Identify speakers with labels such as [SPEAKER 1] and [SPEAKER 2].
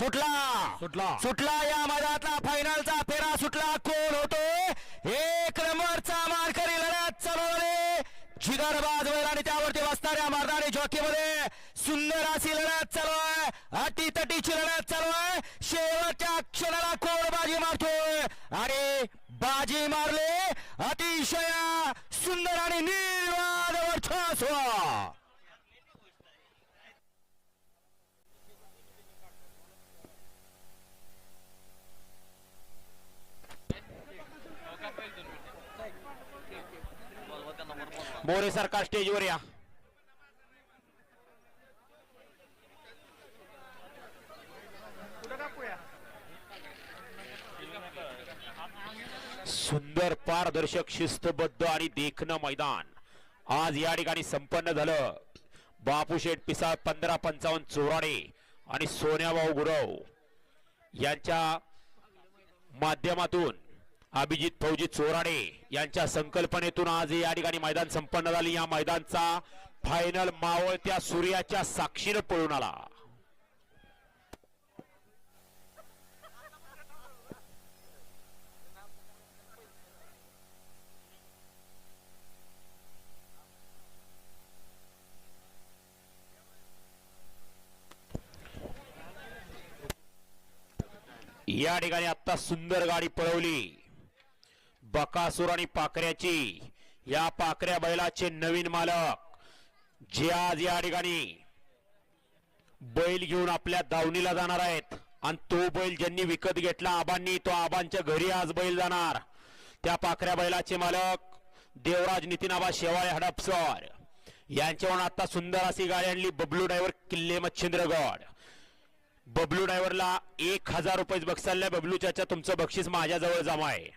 [SPEAKER 1] सुटला.
[SPEAKER 2] सुटला.
[SPEAKER 1] सुटला या मैदानातला फायनलचा फेरा सुटला. कोण होतो? एक नंबरचा मानकरी लढत चालवले जिगरबाज आणि त्यावरती बसणाऱ्या मर्दानी जॉकी मध्ये सुंदर अशी लढत चालू आहे. अटी तटीची लढत चालू आहे. शेवटच्या क्षणाला कोण बाजी मारतोय? आणि बाजी मारले अतिशय सुंदर आणि निर्वाद वर्चस्व. बोरे सरकार स्टेजवर या. सुंदर पारदर्शक शिस्तबद्ध आणि देखणं मैदान. आज या ठिकाणी संपन्न झालं. बापूशेठ पिसाळ पंधरा पंचावन्न चोराडे आणि सोन्याभाऊ गुरव यांच्या माध्यमातून अभिजित फौजी चोराणे यांच्या संकल्पनेतून आज या ठिकाणी मैदान संपन्न झाली. या मैदानचा फायनल मावळत्या सूर्याच्या साक्षीनं पळून आला. या ठिकाणी आता सुंदर गाडी पळवली. बकासूर आणि पाकऱ्याची या पाकऱ्या बैलाचे नवीन मालक. जे आज या ठिकाणी बैल घेऊन आपल्या दावणीला जाणार आहेत. आणि तो बैल ज्यांनी विकत घेतला आबांनी तो आबांच्या घरी आज बैल जाणार. त्या पाखऱ्या बैलाचे मालक देवराज नितीनाबा शेवाळे हडपसर. यांच्यावर आता सुंदर अशी गाडी आणली बबलू ड्रायव्हर किल्ले मच्छिंद्रगड. बबलू ड्रायव्हरला एक हजार रुपये बक्षाल्या बबलू चाचा तुमचं बक्षीस माझ्याजवळ जमा आहे.